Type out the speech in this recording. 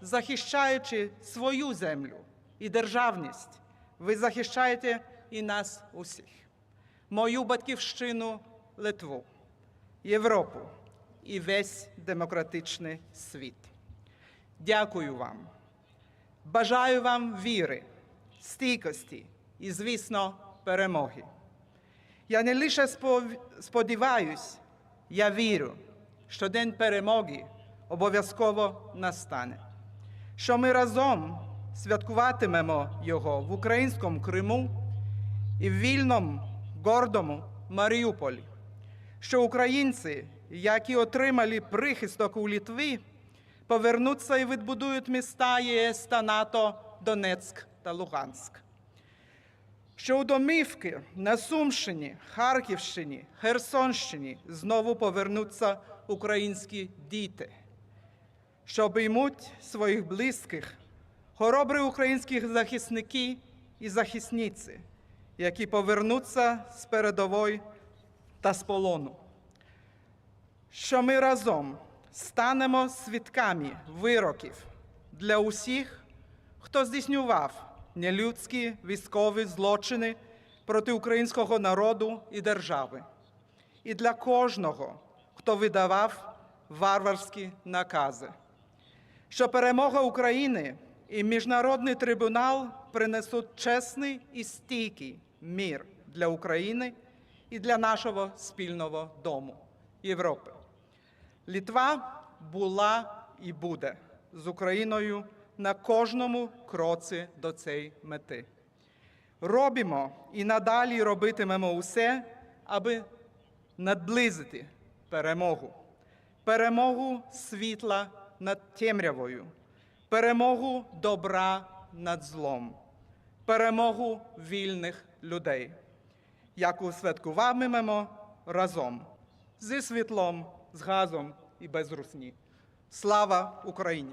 захищаючи свою землю і державність, ви захищаєте і нас усіх, мою батьківщину Литву, Європу і весь демократичний світ. Дякую вам. Бажаю вам віри, стійкості і, звісно, перемоги. Я не лише сподіваюсь, я вірю, що день перемоги обов'язково настане, що ми разом святкуватимемо його в українському Криму і в вільному, гордому Маріуполі, що українці, які отримали прихисток у Літві, повернуться і відбудують міста ЄС та НАТО Донецьк та Луганськ. Що у домівки на Сумщині, Харківщині, Херсонщині знову повернуться українські діти, що обіймуть своїх близьких, хоробрі українські захисники і захисниці, які повернуться з передової та з полону. Що ми разом станемо свідками вироків для усіх, хто здійснював нелюдські військові злочини проти українського народу і держави, і для кожного, хто видавав варварські накази. Що перемога України і міжнародний трибунал принесуть чесний і стійкий мір для України і для нашого спільного дому Європи. Літва була і буде з Україною на кожному кроці до цієї мети. Робимо і надалі робитимемо усе, аби наблизити перемогу, перемогу світла над темрявою, перемогу добра над злом, перемогу вільних людей, яку святкуватимемо разом зі світлом, з газом і без русні. Слава Україні!